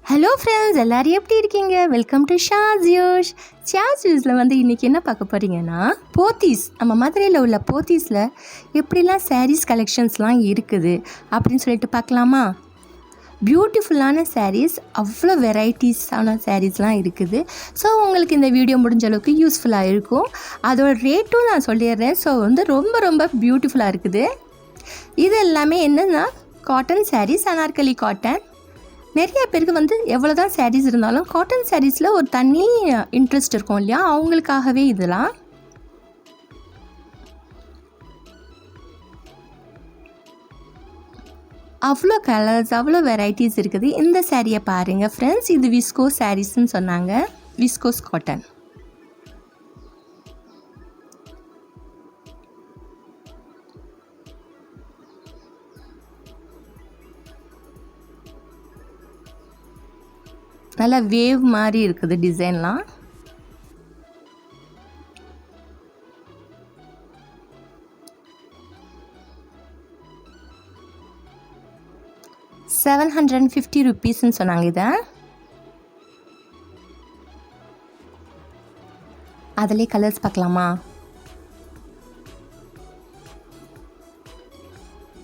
Hello friends எல்லாரும் எப்படி இருக்கீங்க? வெல்கம் டு ஷாஸ் யூஷ் ஷாஸ் யூஸில் வந்து இன்றைக்கி என்ன பார்க்க போகிறீங்கன்னா போத்தீஸ். நம்ம மதுரையில் உள்ள போத்தீஸில் எப்படிலாம் சாரீஸ் கலெக்ஷன்ஸ்லாம் இருக்குது அப்படின்னு சொல்லிட்டு பார்க்கலாமா? பியூட்டிஃபுல்லான சாரீஸ் அவ்வளோ வெரைட்டிஸான சாரீஸ்லாம் இருக்குது. ஸோ உங்களுக்கு இந்த வீடியோ முடிஞ்ச அளவுக்கு யூஸ்ஃபுல்லாக இருக்கும். அதோட ரேட்டும் நான் சொல்லிடுறேன். ஸோ வந்து ரொம்ப ரொம்ப பியூட்டிஃபுல்லாக இருக்குது. இது எல்லாமே என்னென்னா காட்டன் சாரீஸ் அனார்கலி காட்டன் நிறைய பேருக்கு வந்து எவ்வளோ தான் சாரீஸ் இருந்தாலும் காட்டன் சாரீஸில் ஒரு தனி இன்ட்ரெஸ்ட் இருக்கும் இல்லையா? அவங்களுக்காகவே இதெல்லாம். அவ்வளோ கலர்ஸ் அவ்வளோ வெரைட்டிஸ் இருக்குது. இந்த சாரியை பாருங்கள் ஃப்ரெண்ட்ஸ் இது விஸ்கோ சாரீஸ்ன்னு சொன்னாங்க. விஸ்கோஸ் காட்டன் நல்லா வேவ் மாதிரி இருக்குது டிசைன்லாம். செவன் ஹண்ட்ரட் அண்ட் ஃபிஃப்டி ருபீஸ்ன்னு சொன்னாங்க இதை. அதிலே கலர்ஸ் பார்க்கலாமா?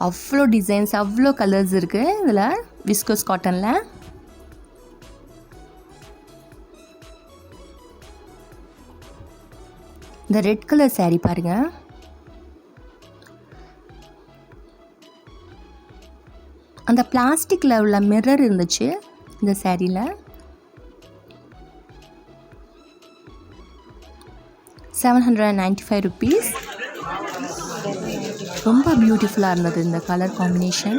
அவ்வளோ டிசைன்ஸ் அவ்வளோ கலர்ஸ் இருக்குது இதில் விஸ்கோஸ் காட்டனில் இந்த ரெட் கலர் சேரீ பாருங்க. அந்த பிளாஸ்டிக்கில் உள்ள மிரர் இருந்துச்சு இந்த சேரீயில் seven hundred and ninety five rupees ரொம்ப பியூட்டிஃபுல்லாக இருந்தது இந்த கலர் காம்பினேஷன்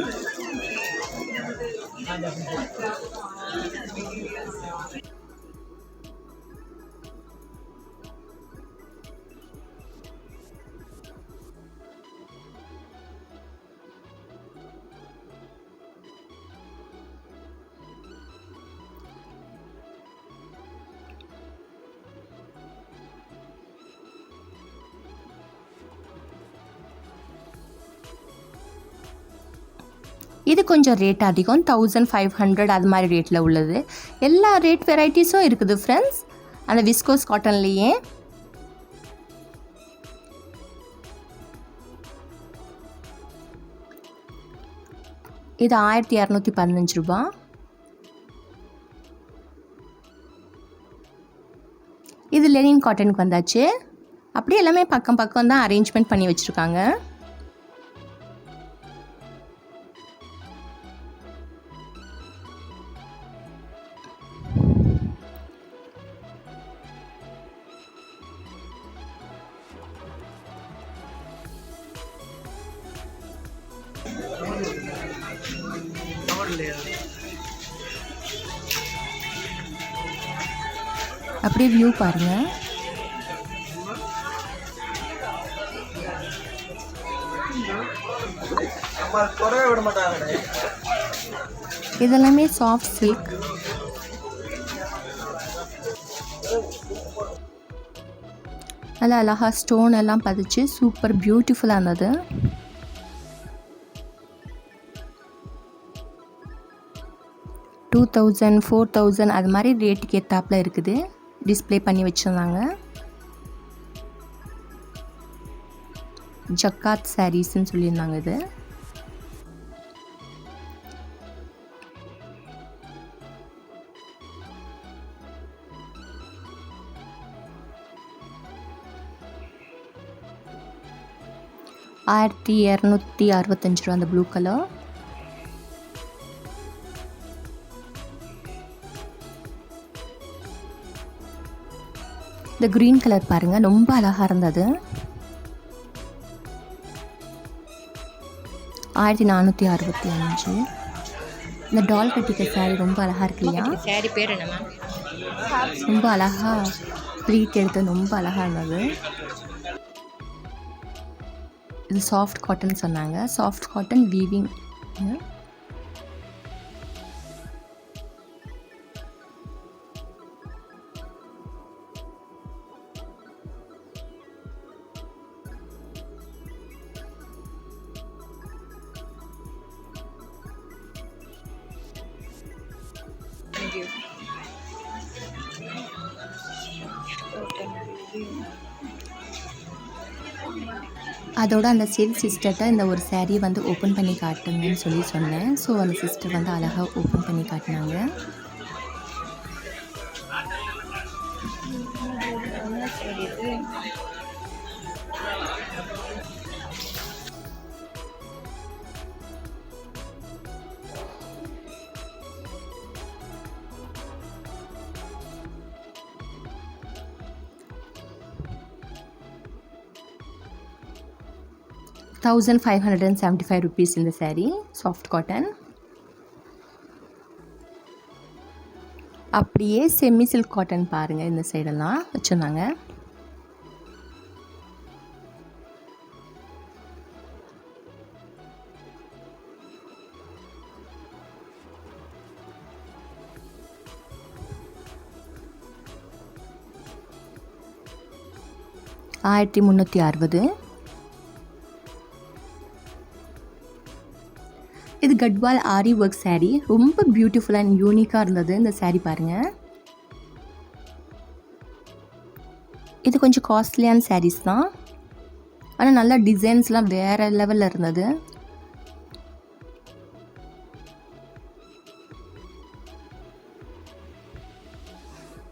இது கொஞ்சம் ரேட் அதிகம் தௌசண்ட் ஃபைவ் ஹண்ட்ரட் அது மாதிரி ரேட்டில் உள்ளது. எல்லா ரேட் வெரைட்டிஸும் இருக்குது ஃப்ரெண்ட்ஸ் அந்த விஸ்கோஸ் காட்டன்லேயே இது ஆயிரத்தி இரநூத்தி பதினஞ்சு ரூபா. இது லெனின் காட்டனுக்கு வந்தாச்சு. அப்படியே எல்லாமே பக்கம் பக்கம் தான் அரேஞ்ச்மெண்ட் பண்ணி வச்சுருக்காங்க. அப்படியே வியூ பாருங்கள் இதெல்லாமே சாஃப்ட் சில்க் நல்லா அழகா ஸ்டோன் எல்லாம் பதிச்சு சூப்பர் பியூட்டிஃபுல்லாக இருந்தது தௌசண்ட் ஃபோர் தௌசண்ட் அது மாதிரி ரேட்டுக்கு ஏற்றாப்பில் இருக்குது. டிஸ்பிளே பண்ணி வச்சுருந்தாங்க. ஜக்காத் சாரீஸ்ன்னு சொல்லியிருந்தாங்க இது. ஆயிரத்தி இரநூத்தி அறுபத்தஞ்சு ரூபா அந்த ப்ளூ கலர் இந்த க்ரீன் கலர் பாருங்கள் ரொம்ப அழகாக இருந்தது. ஆயிரத்தி நானூற்றி அறுபத்தி அஞ்சு. இந்த டால் கட்டிக்க சாரி ரொம்ப அழகாக இருக்கு இல்லையா? சாரி பேர் என்ன ரொம்ப அழகாக ப்ளீட் எடுத்து ரொம்ப அழகாக இருந்தது. இது சாஃப்ட் காட்டன் சொன்னாங்க. Soft cotton weaving thank you அதோட அந்த சேல் சிஸ்டர்கிட்ட இந்த ஒரு சேரீ வந்து ஓப்பன் பண்ணி காட்டுங்கன்னு சொல்லி சொன்னேன். ஸோ அந்த சிஸ்டர் வந்து அழகாக ஓப்பன் பண்ணி காட்டினாங்க. Thousand five hundred and seventy five rupees இந்த saree சாஃப்ட் காட்டன் அப்படியே செம்மி சில்க் காட்டன் பாருங்கள் இந்த சைடெல்லாம் வச்சுருந்தாங்க. ஆயிரத்தி முந்நூற்றி அறுபது. கட்வால் ஆரி ஒர்க் saree ரொம்ப பியூட்டிஃபுல் அண்ட் யூனிக்காக இருந்தது இந்த saree பாருங்கள் இது கொஞ்சம் காஸ்ட்லியான சாரீஸ் தான். ஆனால் நல்லா டிசைன்ஸ்லாம் வேறு லெவலில் இருந்தது.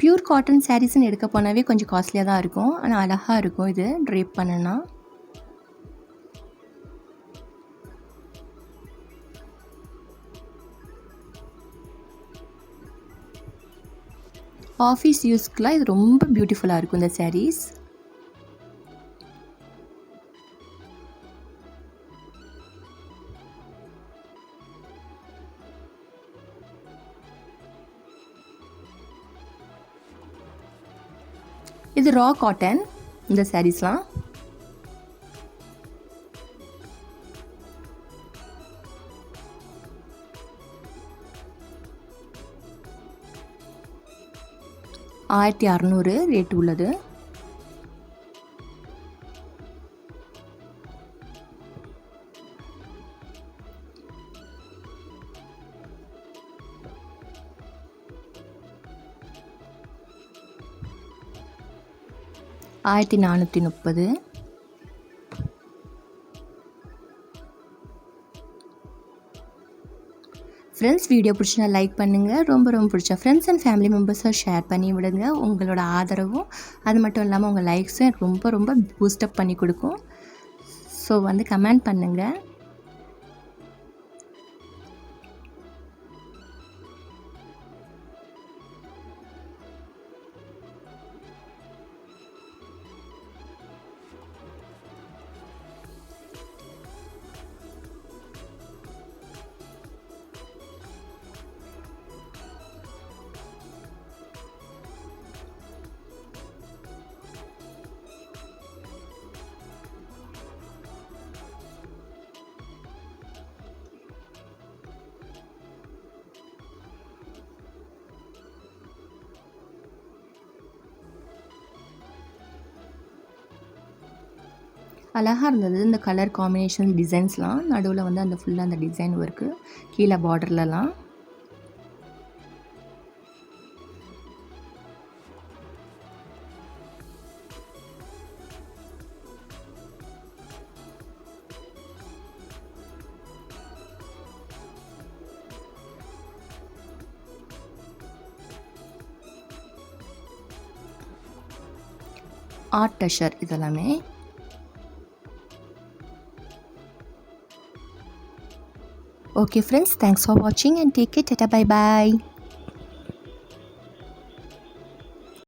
பியூர் காட்டன் சாரீஸ்ன்னு எடுக்க போனாவே கொஞ்சம் காஸ்ட்லியாக தான் இருக்கும். ஆனால் அழகாக இருக்கும் இது. ட்ரேப் பண்ணனா. ஆஃபீஸ் யூஸ்க்குலாம் இது ரொம்ப பியூட்டிஃபுல்லாக இருக்கும் இந்த சாரீஸ் இது ரா காட்டன் இந்த சாரீஸ்லாம் ஆயிரத்தி அறநூறு ரேட் உள்ளது. ஆயிரத்தி நானூற்றி முப்பது. ஃப்ரெண்ட்ஸ் வீடியோ பிடிச்சினா லைக் பண்ணுங்கள் ரொம்ப ரொம்ப பிடிச்ச ஃப்ரெண்ட்ஸ் அண்ட் ஃபேமிலி மெம்பர்ஸை ஷேர் பண்ணி விடுங்க. உங்களோட ஆதரவும் அது மட்டும் இல்லாமல் உங்கள் லைக்ஸும் எனக்கு ரொம்ப ரொம்ப பூஸ்டப் பண்ணி கொடுக்கும். ஸோ வந்து கமெண்ட் பண்ணுங்கள் அழகாக இருந்தது. இந்த கலர் காம்பினேஷன் டிசைன்ஸ்லாம் நடுவில் வந்து அந்த ஃபுல்லாக அந்த டிசைன் ஒர்க்கு கீழே பார்டர்லலாம் ஆர்ட் டஷர் இதெல்லாமே. Okay friends, thanks for watching and take care. Tata bye bye.